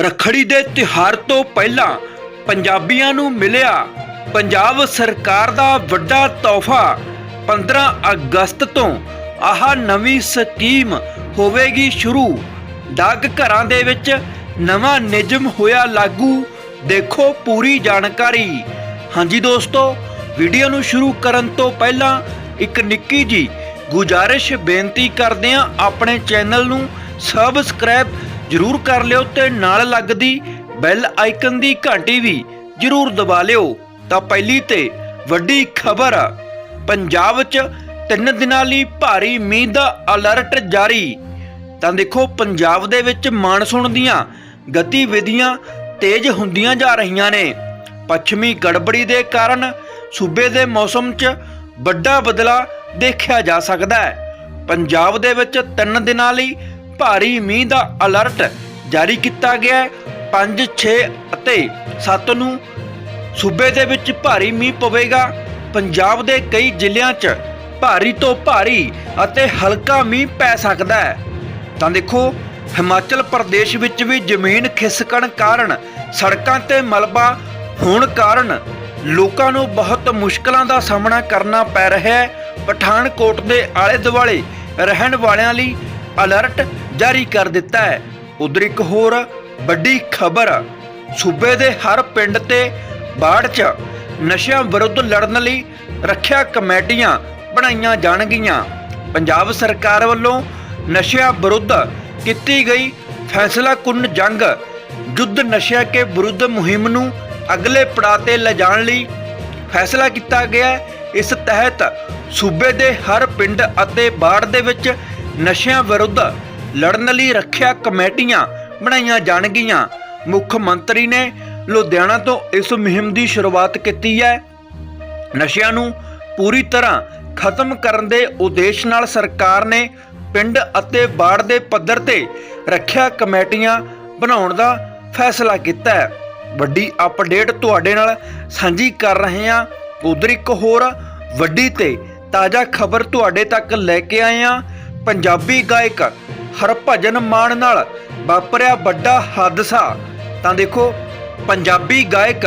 ਰੱਖੜੀ ਦੇ ਤਿਉਹਾਰ ਤੋਂ ਪਹਿਲਾਂ ਪੰਜਾਬੀਆਂ ਨੂੰ ਮਿਲਿਆ ਪੰਜਾਬ ਸਰਕਾਰ ਦਾ ਵੱਡਾ ਤੋਹਫਾ। 15 ਅਗਸਤ ਤੋਂ ਆਹ ਨਵੀਂ ਸਕੀਮ ਹੋਵੇਗੀ ਸ਼ੁਰੂ। ਡਾਕ ਘਰਾਂ ਦੇ ਵਿੱਚ ਨਵਾਂ ਨਿਯਮ ਹੋਇਆ ਲਾਗੂ। ਦੇਖੋ ਪੂਰੀ ਜਾਣਕਾਰੀ। ਹਾਂਜੀ ਦੋਸਤੋ, ਵੀਡੀਓ ਨੂੰ ਸ਼ੁਰੂ ਕਰਨ ਤੋਂ ਪਹਿਲਾਂ ਇੱਕ ਨਿੱਕੀ ਜੀ ਗੁਜਾਰਿਸ਼ ਬੇਨਤੀ ਕਰਦੇ ਹਾਂ। ਆਪਣੇ ਚੈਨਲ ਨੂੰ ਸਬਸਕ੍ਰਾਈਬ ਜਰੂਰ ਕਰ ਲਿਓ ਤੇ ਨਾਲ ਲੱਗਦੀ ਬੈਲ ਆਈਕਨ ਦੀ ਘੰਟੀ ਵੀ ਜਰੂਰ ਦਬਾ ਲਿਓ। ਤਾਂ ਪਹਿਲੀ ਤੇ ਵੱਡੀ ਖਬਰ, ਪੰਜਾਬ 'ਚ ਤਿੰਨ ਦਿਨਾਂ ਲਈ ਭਾਰੀ ਮੀਂਹ ਦਾ ਅਲਰਟ ਜਾਰੀ। ਤਾਂ ਦੇਖੋ, ਪੰਜਾਬ ਦੇ ਵਿੱਚ ਮਾਨਸੂਨ ਦੀਆਂ ਗਤੀਵਿਧੀਆਂ ਤੇਜ਼ ਹੁੰਦੀਆਂ ਜਾ ਰਹੀਆਂ ਨੇ। ਪੱਛਮੀ ਗੜਬੜੀ ਦੇ ਕਾਰਨ ਸੂਬੇ ਦੇ ਮੌਸਮ 'ਚ ਵੱਡਾ ਬਦਲਾ ਦੇਖਿਆ ਜਾ ਸਕਦਾ ਹੈ। ਪੰਜਾਬ ਦੇ ਵਿੱਚ ਤਿੰਨ ਦਿਨਾਂ ਲਈ ਭਾਰੀ ਮੀਂਹ ਦਾ ਅਲਰਟ ਜਾਰੀ ਕੀਤਾ ਗਿਆ ਹੈ। 5 6 ਅਤੇ 7 ਨੂੰ ਸੂਬੇ ਦੇ ਵਿੱਚ ਭਾਰੀ ਮੀਂਹ ਪਵੇਗਾ। ਪੰਜਾਬ ਦੇ ਕਈ ਜ਼ਿਲ੍ਹਿਆਂ 'ਚ ਭਾਰੀ ਤੋਂ ਭਾਰੀ ਅਤੇ ਹਲਕਾ ਮੀਂਹ ਪੈ ਸਕਦਾ ਹੈ। ਤਾਂ ਦੇਖੋ, ਹਿਮਾਚਲ ਪ੍ਰਦੇਸ਼ ਵਿੱਚ ਵੀ ਜ਼ਮੀਨ ਖਿਸਕਣ ਕਾਰਨ ਸੜਕਾਂ ਤੇ ਮਲਬਾ ਹੋਣ ਕਾਰਨ ਲੋਕਾਂ ਨੂੰ ਬਹੁਤ ਮੁਸ਼ਕਲਾਂ ਦਾ ਸਾਹਮਣਾ ਕਰਨਾ ਪੈ ਰਿਹਾ ਹੈ। ਪਠਾਨਕੋਟ ਦੇ ਆਲੇ ਦੁਆਲੇ ਰਹਿਣ ਵਾਲਿਆਂ ਲਈ ਅਲਰਟ ਜਾਰੀ ਕਰ ਦਿੱਤਾ ਹੈ। ਉਧਰ ਇੱਕ ਹੋਰ ਵੱਡੀ ਖਬਰ, ਸੂਬੇ ਦੇ ਹਰ ਪਿੰਡ ਤੇ ਬਾੜ 'ਚ ਨਸ਼ਿਆਂ ਵਿਰੁੱਧ ਲੜਨ ਲਈ ਰੱਖਿਆ ਕਮੇਟੀਆਂ ਬਣਾਈਆਂ ਜਾਣਗੀਆਂ। ਪੰਜਾਬ ਸਰਕਾਰ ਵੱਲੋਂ ਨਸ਼ਿਆਂ ਵਿਰੁੱਧ ਕੀਤੀ ਗਈ ਫੈਸਲਾ ਕੁੰਨ ਜੰਗ ਯੁੱਧ ਨਸ਼ਿਆਂ ਕੇ ਵਿਰੁੱਧ ਮੁਹਿੰਮ ਨੂੰ ਅਗਲੇ ਪੜਾਅ ਤੇ ਲਿਜਾਣ ਲਈ ਫੈਸਲਾ ਕੀਤਾ ਗਿਆ। ਇਸ ਤਹਿਤ ਸੂਬੇ ਦੇ ਹਰ ਪਿੰਡ ਅਤੇ ਬਾੜ ਦੇ ਵਿੱਚ ਨਸ਼ਿਆਂ ਵਿਰੁੱਧ ਲੜਨ ਲਈ ਰੱਖਿਆ ਕਮੇਟੀਆਂ ਬਣਾਈਆਂ ਜਾਣਗੀਆਂ। ਮੁੱਖ ਮੰਤਰੀ ਨੇ ਲੁਧਿਆਣਾ ਤੋਂ ਇਸ ਮੁਹਿੰਮ ਦੀ ਸ਼ੁਰੂਆਤ ਕੀਤੀ ਹੈ। ਨਸ਼ਿਆਂ ਨੂੰ ਪੂਰੀ ਤਰ੍ਹਾਂ ਖਤਮ ਕਰਨ ਦੇ ਉਦੇਸ਼ ਨਾਲ ਸਰਕਾਰ ਨੇ ਪਿੰਡ ਅਤੇ ਬਾੜ ਦੇ ਪੱਧਰ ਤੇ ਰੱਖਿਆ ਕਮੇਟੀਆਂ ਬਣਾਉਣ ਦਾ ਫੈਸਲਾ ਕੀਤਾ ਹੈ। ਵੱਡੀ ਅਪਡੇਟ ਤੁਹਾਡੇ ਨਾਲ ਸਾਂਝੀ ਕਰ ਰਹੇ ਹਾਂ। ਉਧਰ ਇੱਕ ਹੋਰ ਵੱਡੀ ਤੇ ਤਾਜ਼ਾ ਖਬਰ ਤੁਹਾਡੇ ਤੱਕ ਲੈ ਕੇ ਆਏ ਹਾਂ। ਪੰਜਾਬੀ ਗਾਇਕ ਹਰਭਜਨ ਮਾਨ ਨਾਲ ਵਾਪਰਿਆ ਵੱਡਾ ਹਾਦਸਾ। ਤਾਂ ਦੇਖੋ, ਪੰਜਾਬੀ ਗਾਇਕ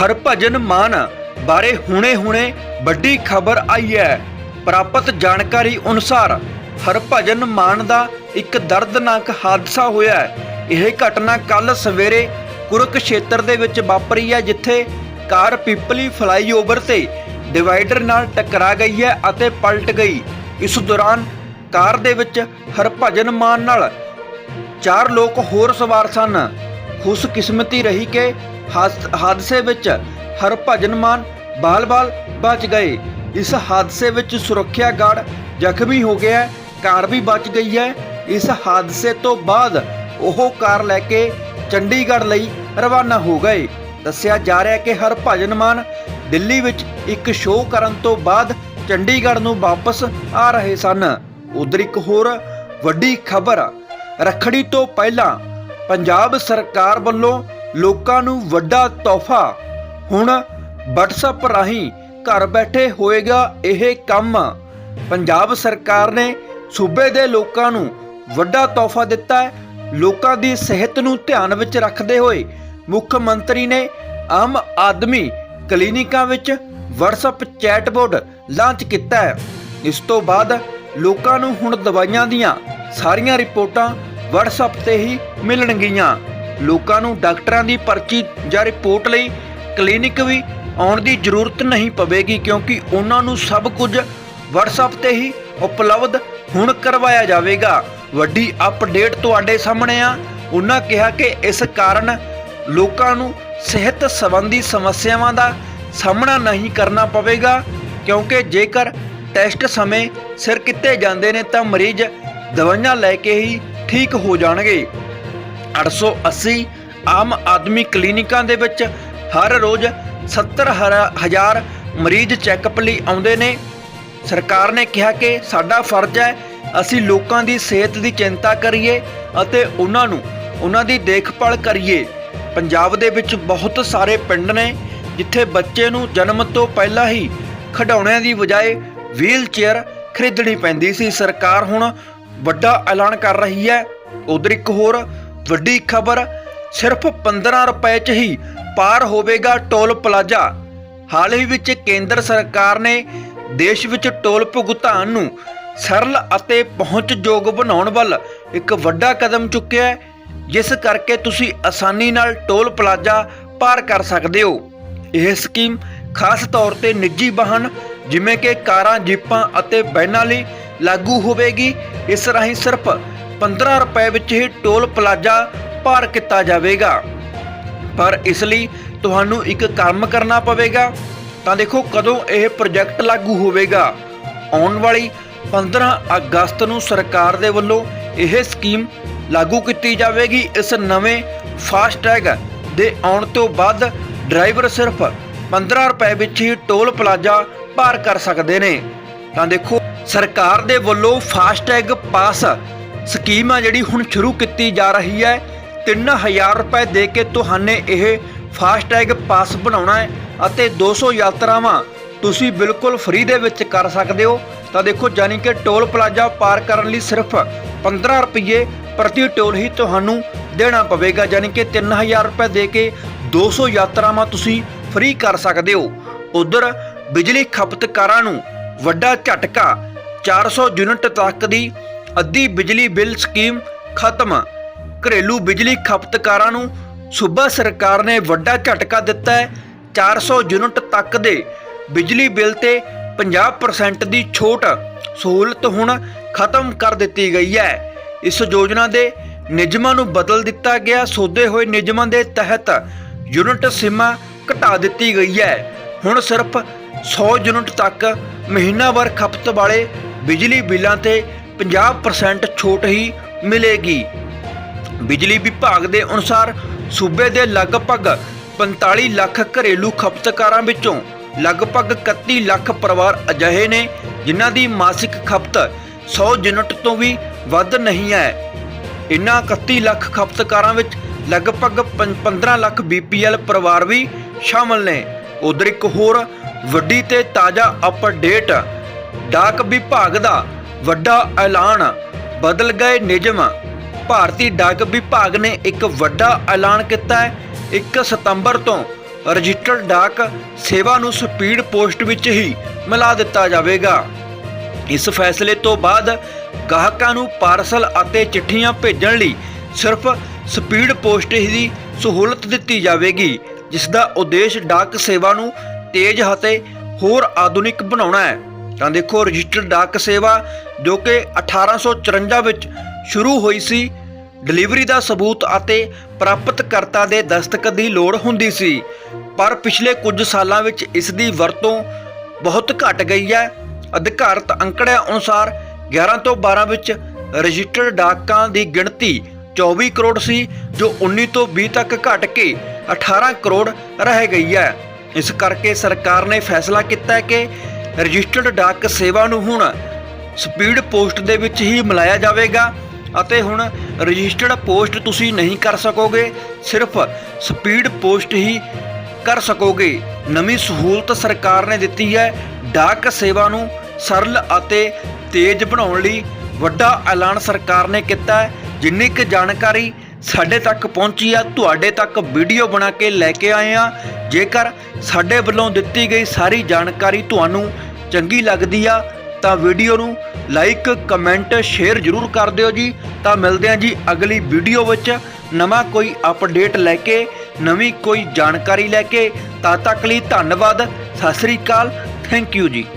ਹਰਭਜਨ ਮਾਨ ਬਾਰੇ ਹੁਣੇ-ਹੁਣੇ ਵੱਡੀ ਖਬਰ ਆਈ ਹੈ। ਪ੍ਰਾਪਤ ਜਾਣਕਾਰੀ ਅਨੁਸਾਰ ਹਰਭਜਨ ਮਾਨ ਦਾ ਇੱਕ ਦਰਦਨਾਕ ਹਾਦਸਾ ਹੋਇਆ ਹੈ। ਇਹ ਘਟਨਾ ਕੱਲ ਸਵੇਰੇ ਕੁਰਕਸ਼ੇਤਰ ਦੇ ਵਿੱਚ ਵਾਪਰੀ ਹੈ, ਜਿੱਥੇ ਕਾਰ ਪਿਪਲੀ ਫਲਾਈਓਵਰ ਤੇ ਡਿਵਾਈਡਰ ਨਾਲ ਟਕਰਾ ਗਈ ਹੈ ਅਤੇ ਪਲਟ ਗਈ। ਇਸ ਦੌਰਾਨ ਕਾਰ ਦੇ ਵਿੱਚ ਹਰਭਜਨ ਮਾਨ ਨਾਲ ਚਾਰ ਲੋਕ ਹੋਰ ਸਵਾਰ ਸਨ। ਖੁਸ਼ਕਿਸਮਤੀ ਰਹੀ ਕਿ ਹਾਸ- ਹਾਦਸੇ ਵਿੱਚ ਹਰਭਜਨ ਮਾਨ ਬਾਲ-ਬਾਲ ਬਚ ਗਏ। ਇਸ ਹਾਦਸੇ ਵਿੱਚ ਸੁਰੱਖਿਆ ਗਾਰਡ ਜ਼ਖਮੀ ਹੋ ਗਿਆ ਕਾਰ ਵੀ ਬਚ ਗਈ ਹੈ। ਇਸ ਹਾਦਸੇ ਤੋਂ ਬਾਅਦ ਉਹ ਕਾਰ ਲੈ ਕੇ ਚੰਡੀਗੜ੍ਹ ਲਈ ਰਵਾਨਾ ਹੋ ਗਏ। ਦੱਸਿਆ ਜਾ ਰਿਹਾ ਕਿ ਹਰਭਜਨ ਮਾਨ ਦਿੱਲੀ ਵਿੱਚ ਇੱਕ ਸ਼ੋਅ ਕਰਨ ਤੋਂ ਬਾਅਦ ਚੰਡੀਗੜ੍ਹ ਨੂੰ ਵਾਪਸ ਆ ਰਹੇ ਸਨ। ਉਧਰ ਇੱਕ ਹੋਰ ਵੱਡੀ ਖਬਰ ਰੱਖੜੀ ਤੋਂ ਪਹਿਲਾਂ ਪੰਜਾਬ ਸਰਕਾਰ ਵੱਲੋਂ ਲੋਕਾਂ ਨੂੰ ਵੱਡਾ ਤੋਹਫਾ। ਹੁਣ WhatsApp ਰਾਹੀਂ ਘਰ ਬੈਠੇ ਹੋਏਗਾ ਇਹ ਕੰਮ। ਪੰਜਾਬ ਸਰਕਾਰ ਨੇ ਸੂਬੇ ਦੇ ਲੋਕਾਂ ਨੂੰ ਵੱਡਾ ਤੋਹਫਾ ਦਿੱਤਾ ਹੈ। ਲੋਕਾਂ ਦੀ ਸਿਹਤ ਨੂੰ ਧਿਆਨ ਵਿੱਚ ਰੱਖਦੇ ਹੋਏ ਮੁੱਖ ਮੰਤਰੀ ਨੇ ਆਮ ਆਦਮੀ ਕਲੀਨਿਕਾਂ ਵਿੱਚ WhatsApp ਚੈਟਬੋਟ ਲਾਂਚ ਕੀਤਾ ਹੈ। ਇਸ ਤੋਂ ਬਾਅਦ ਲੋਕਾਂ ਨੂੰ ਹੁਣ ਦਵਾਈਆਂ ਦੀਆਂ ਸਾਰੀਆਂ ਰਿਪੋਰਟਾਂ WhatsApp ਤੇ ਹੀ ਮਿਲਣਗੀਆਂ। ਲੋਕਾਂ ਨੂੰ ਡਾਕਟਰਾਂ ਦੀ ਪਰਚੀ ਜਾਂ ਰਿਪੋਰਟ ਲਈ ਕਲੀਨਿਕ ਵੀ ਆਉਣ ਦੀ ਜ਼ਰੂਰਤ ਨਹੀਂ ਪਵੇਗੀ ਕਿਉਂਕਿ ਉਹਨਾਂ ਨੂੰ ਸਭ ਕੁਝ WhatsApp ਤੇ ਹੀ ਉਪਲਬਧ ਹੁਣ ਕਰਵਾਇਆ ਜਾਵੇਗਾ। ਵੱਡੀ ਅਪਡੇਟ ਤੁਹਾਡੇ ਸਾਹਮਣੇ ਆ। ਉਹਨਾਂ ਕਿਹਾ ਕਿ ਇਸ ਕਾਰਨ ਲੋਕਾਂ ਨੂੰ ਸਿਹਤ ਸੰਬੰਧੀ ਸਮੱਸਿਆਵਾਂ ਦਾ ਸਾਹਮਣਾ ਨਹੀਂ ਕਰਨਾ ਪਵੇਗਾ ਕਿਉਂਕਿ ਜੇਕਰ ਟੈਸਟ ਸਮੇਂ ਸਿਰ ਕੀਤੇ ਜਾਂਦੇ ਨੇ ਤਾਂ ਮਰੀਜ਼ ਦਵਾਈਆਂ ਲੈ ਕੇ ਹੀ ਠੀਕ ਹੋ ਜਾਣਗੇ। 880 ਆਮ ਆਦਮੀ ਕਲੀਨਿਕਾਂ ਦੇ ਵਿੱਚ ਹਰ ਰੋਜ਼ 70 ਹਰਾ- ਹਜ਼ਾਰ ਮਰੀਜ਼ ਚੈੱਕਅਪ ਲਈ ਆਉਂਦੇ ਨੇ। ਸਰਕਾਰ ਨੇ ਕਿਹਾ ਕਿ ਸਾਡਾ ਫਰਜ਼ ਹੈ, ਅਸੀਂ ਲੋਕਾਂ ਦੀ ਸਿਹਤ ਦੀ ਚਿੰਤਾ ਕਰੀਏ ਅਤੇ ਉਹਨਾਂ ਨੂੰ, ਉਹਨਾਂ ਦੀ ਦੇਖਭਾਲ ਕਰੀਏ। ਪੰਜਾਬ ਦੇ ਵਿੱਚ ਬਹੁਤ ਸਾਰੇ ਪਿੰਡ ਨੇ, ਜਿੱਥੇ ਬੱਚੇ ਨੂੰ ਜਨਮ ਤੋਂ ਪਹਿਲਾਂ ਹੀ ਖਿਡੌਣਿਆਂ ਦੀ ਬਜਾਏ ਵੀਲ ਚੇਅਰ ਖਰੀਦਣੀ ਪੈਂਦੀ ਸੀ। ਸਰਕਾਰ ਹੁਣ ਵੱਡਾ ਐਲਾਨ ਕਰ ਰਹੀ ਹੈ। ਉਧਰ ਇੱਕ ਹੋਰ ਵੱਡੀ ਖਬਰ, ਸਿਰਫ 15 ਰੁਪਏ 'ਚ ਹੀ ਪਾਰ ਹੋਵੇਗਾ ਟੋਲ ਪਲਾਜ਼ਾ। ਹਾਲ ਹੀ ਵਿੱਚ ਕੇਂਦਰ ਸਰਕਾਰ ਨੇ ਦੇਸ਼ ਵਿੱਚ ਟੋਲ ਭੁਗਤਾਨ ਨੂੰ ਸਰਲ ਅਤੇ ਪਹੁੰਚਯੋਗ ਬਣਾਉਣ ਵੱਲ ਇੱਕ ਵੱਡਾ ਕਦਮ ਚੁੱਕਿਆ ਹੈ। ਜਿਸ ਕਰਕੇ ਤੁਸੀਂ ਆਸਾਨੀ ਨਾਲ ਟੋਲ ਪਲਾਜ਼ਾ ਪਾਰ ਕਰ ਸਕਦੇ ਹੋ। ਇਹ ਸਕੀਮ ਖਾਸ ਤੌਰ ਤੇ ਨਿੱਜੀ ਵਾਹਨ ਜਿਵੇਂ ਕਿ ਕਾਰਾਂ, ਜੀਪਾਂ ਅਤੇ ਵੈਨਾਂ ਲਈ ਲਾਗੂ ਹੋਵੇਗੀ। ਇਸ ਰਾਹੀਂ ਸਿਰਫ 15 ਰੁਪਏ ਵਿੱਚ ਹੀ ਟੋਲ ਪਲਾਜ਼ਾ ਭਾਰ ਕੀਤਾ ਜਾਵੇਗਾ। ਪਰ ਇਸ ਲਈ ਤੁਹਾਨੂੰ ਇੱਕ ਕੰਮ ਕਰਨਾ ਪਵੇਗਾ। ਤਾਂ ਦੇਖੋ ਕਦੋਂ ਇਹ ਪ੍ਰੋਜੈਕਟ ਲਾਗੂ ਹੋਵੇਗਾ। ਆਉਣ ਵਾਲੀ 15 ਅਗਸਤ ਨੂੰ ਸਰਕਾਰ ਦੇ ਵੱਲੋਂ ਇਹ ਸਕੀਮ ਲਾਗੂ ਕੀਤੀ ਜਾਵੇਗੀ। ਇਸ ਨਵੇਂ ਫਾਸਟੈਗ ਦੇ ਆਉਣ ਤੋਂ ਬਾਅਦ ਡਰਾਈਵਰ ਸਿਰਫ 15 ਰੁਪਏ ਵਿੱਚ ਹੀ ਟੋਲ ਪਲਾਜ਼ਾ ਪਾਰ ਕਰ ਸਕਦੇ ਨੇ। ਤਾਂ ਦੇਖੋ, ਸਰਕਾਰ ਦੇ ਵੱਲੋਂ ਫਾਸਟੈਗ ਪਾਸ ਸਕੀਮ ਆ ਜਿਹੜੀ ਹੁਣ ਸ਼ੁਰੂ ਕੀਤੀ ਜਾ ਰਹੀ ਹੈ। 3000 ਰੁਪਏ ਦੇ ਕੇ ਤੁਹਾਨੂੰ ਇਹ ਫਾਸਟੈਗ ਪਾਸ ਬਣਾਉਣਾ ਹੈ ਅਤੇ 200 ਯਾਤਰਾਵਾਂ ਤੁਸੀਂ ਬਿਲਕੁਲ ਫ੍ਰੀ ਦੇ ਵਿੱਚ ਕਰ ਸਕਦੇ ਹੋ। ਤਾਂ ਦੇਖੋ ਯਾਨੀ ਕਿ ਟੋਲ ਪਲਾਜ਼ਾ ਪਾਰ ਕਰਨ ਲਈ ਸਿਰਫ 15 ਰੁਪਏ ਪ੍ਰਤੀ ਟੋਲ ਹੀ ਤੁਹਾਨੂੰ ਦੇਣਾ ਪਵੇਗਾ। ਯਾਨੀ ਕਿ 3000 ਰੁਪਏ ਦੇ ਕੇ 200 ਯਾਤਰਾਵਾਂ ਤੁਸੀਂ ਫ੍ਰੀ ਕਰ ਸਕਦੇ ਹੋ। ਉਧਰ ਬਿਜਲੀ ਖਪਤਕਾਰਾਂ ਨੂੰ ਵੱਡਾ ਝਟਕਾ। 400 ਯੂਨਿਟ ਤੱਕ ਦੀ ਅੱਧੀ ਬਿਜਲੀ ਬਿੱਲ ਸਕੀਮ ਖਤਮ। ਘਰੇਲੂ ਬਿਜਲੀ ਖਪਤਕਾਰਾਂ ਨੂੰ ਸੂਬਾ ਸਰਕਾਰ ਨੇ ਵੱਡਾ ਝਟਕਾ ਦਿੱਤਾ ਹੈ। 400 ਯੂਨਿਟ ਤੱਕ ਦੇ ਬਿਜਲੀ ਬਿੱਲ ਤੇ 50% ਦੀ ਛੋਟ ਸਹੂਲਤ ਹੁਣ ਖਤਮ ਕਰ ਦਿੱਤੀ ਗਈ ਹੈ। ਇਸ ਯੋਜਨਾ ਦੇ ਨਿਯਮਾਂ ਨੂੰ ਬਦਲ ਦਿੱਤਾ ਗਿਆ। ਸੋਧੇ ਹੋਏ ਨਿਯਮਾਂ ਦੇ ਤਹਿਤ ਯੂਨਿਟ ਸੀਮਾ ਘਟਾ ਦਿੱਤੀ ਗਈ ਹੈ। ਹੁਣ ਸਿਰਫ 100 ਯੂਨਿਟ ਤੱਕ ਮਹੀਨਾਵਾਰ ਖਪਤ ਵਾਲੇ ਬਿਜਲੀ ਬਿੱਲਾਂ ਤੇ 50% ਛੋਟ ਹੀ ਮਿਲੇਗੀ। ਬਿਜਲੀ ਵਿਭਾਗ ਦੇ ਅਨੁਸਾਰ ਸੂਬੇ ਦੇ ਲਗਭਗ 45 ਲੱਖ ਘਰੇਲੂ ਖਪਤਕਾਰਾਂ ਵਿੱਚੋਂ ਲਗਭਗ 31 ਲੱਖ ਪਰਿਵਾਰ ਅਜਿਹੇ ਨੇ ਜਿਨ੍ਹਾਂ ਦੀ ਮਾਸਿਕ ਖਪਤ 100 ਯੂਨਿਟ ਤੋਂ ਵੀ ਵੱਧ ਨਹੀਂ ਹੈ। ਇਨ੍ਹਾਂ 31 ਲੱਖ ਖਪਤਕਾਰਾਂ ਵਿੱਚ ਲਗਭਗ ਪੰ- 15 ਲੱਖ ਬੀਪੀਐਲ ਪਰਿਵਾਰ ਵੀ ਸ਼ਾਮਲ ਨੇ। ਉਧਰ ਇੱਕ ਹੋਰ ਵੱਡੀ ਤੇ ਤਾਜ਼ਾ ਅਪਡੇਟ ਡਾਕ ਵਿਭਾਗ ਦਾ ਵੱਡਾ ਐਲਾਨ ਬਦਲ ਗਏ ਨਿਯਮ। ਭਾਰਤੀ ਡਾਕ ਵਿਭਾਗ ਨੇ ਇੱਕ ਵੱਡਾ ਐਲਾਨ ਕੀਤਾ ਹੈ। 1 ਸਤੰਬਰ ਤੋਂ ਰਜਿਸਟਰਡ ਡਾਕ ਸੇਵਾ ਨੂੰ ਸਪੀਡ ਪੋਸਟ ਵਿੱਚ ਹੀ ਮਿਲਾ ਦਿੱਤਾ ਜਾਵੇਗਾ। ਇਸ ਫੈਸਲੇ ਤੋਂ ਬਾਅਦ ਗਾਹਕਾਂ ਨੂੰ ਪਾਰਸਲ ਅਤੇ ਚਿੱਠੀਆਂ ਭੇਜਣ ਲਈ ਸਿਰਫ ਸਪੀਡ ਪੋਸਟ ਹੀ ਦੀ ਸਹੂਲਤ ਦਿੱਤੀ ਜਾਵੇਗੀ। ਜਿਸ ਦਾ ਉਦੇਸ਼ ਡਾਕ ਸੇਵਾ ਨੂੰ ਤੇਜ਼ ਅਤੇ ਹੋਰ ਆਧੁਨਿਕ ਬਣਾਉਣਾ ਹੈ। ਤਾਂ ਦੇਖੋ, ਰਜਿਸਟਰਡ ਡਾਕ ਸੇਵਾ ਜੋ ਕਿ 1854 ਵਿੱਚ ਸ਼ੁਰੂ ਹੋਈ ਸੀ, ਡਿਲੀਵਰੀ ਦਾ ਸਬੂਤ ਅਤੇ ਪ੍ਰਾਪਤਕਰਤਾ ਦੇ ਦਸਤਖਤ ਦੀ ਲੋੜ ਹੁੰਦੀ ਸੀ। ਪਰ ਪਿਛਲੇ ਕੁਝ ਸਾਲਾਂ ਵਿੱਚ ਇਸ ਦੀ ਵਰਤੋਂ ਬਹੁਤ ਘਟ ਗਈ ਹੈ। ਅਧਿਕਾਰਤ ਅੰਕੜਿਆਂ ਅਨੁਸਾਰ 11 ਤੋਂ 12 ਵਿੱਚ ਰਜਿਸਟਰਡ ਡਾਕਾਂ ਦੀ ਗਿਣਤੀ 24 ਕਰੋੜ ਸੀ, ਜੋ 19 ਤੋਂ 20 ਤੱਕ ਘਟ ਕੇ 18 ਕਰੋੜ ਰਹਿ ਗਈ ਹੈ। ਇਸ ਕਰਕੇ ਸਰਕਾਰ ਨੇ ਫੈਸਲਾ ਕੀਤਾ ਹੈ ਕਿ ਰਜਿਸਟਰਡ ਡਾਕ ਸੇਵਾ ਨੂੰ ਹੁਣ ਸਪੀਡ ਪੋਸਟ ਦੇ ਵਿੱਚ ਹੀ ਮਿਲਾਇਆ ਜਾਵੇਗਾ ਅਤੇ ਹੁਣ ਰਜਿਸਟਰਡ ਪੋਸਟ ਤੁਸੀਂ ਨਹੀਂ ਕਰ ਸਕੋਗੇ, ਸਿਰਫ ਸਪੀਡ ਪੋਸਟ ਹੀ ਕਰ ਸਕੋਗੇ। ਨਵੀਂ ਸਹੂਲਤ ਸਰਕਾਰ ਨੇ ਦਿੱਤੀ ਹੈ। ਡਾਕ ਸੇਵਾ ਨੂੰ ਸਰਲ ਅਤੇ ਤੇਜ਼ ਬਣਾਉਣ ਲਈ ਵੱਡਾ ਐਲਾਨ ਸਰਕਾਰ ਨੇ ਕੀਤਾ ਹੈ। ਜਿੰਨੀ ਕੁ ਜਾਣਕਾਰੀ ਸਾਡੇ ਤੱਕ ਪਹੁੰਚੀ ਆ, ਤੁਹਾਡੇ ਤੱਕ ਵੀਡੀਓ ਬਣਾ ਕੇ ਲੈ ਕੇ ਆਏ ਆ। ਜੇਕਰ ਸਾਡੇ ਵੱਲੋਂ ਦਿੱਤੀ ਗਈ ਸਾਰੀ ਜਾਣਕਾਰੀ ਤੁਹਾਨੂੰ ਚੰਗੀ ਲੱਗਦੀ ਆ, ਤਾਂ ਵੀਡੀਓ ਨੂੰ ਲਾਈਕ ਕਮੈਂਟ ਸ਼ੇਅਰ ਜ਼ਰੂਰ ਕਰ ਦਿਓ ਜੀ। ਤਾਂ ਮਿਲਦੇ ਹਾਂ ਜੀ ਅਗਲੀ ਵੀਡੀਓ ਵਿੱਚ ਨਵਾਂ ਕੋਈ ਅਪਡੇਟ ਲੈ ਕੇ, ਨਵੀਂ ਕੋਈ ਜਾਣਕਾਰੀ ਲੈ ਕੇ। ਤਦ ਤੱਕ ਲਈ ਧੰਨਵਾਦ, ਸਤਿ ਸ੍ਰੀ ਅਕਾਲ ਥੈਂਕ ਯੂ ਜੀ।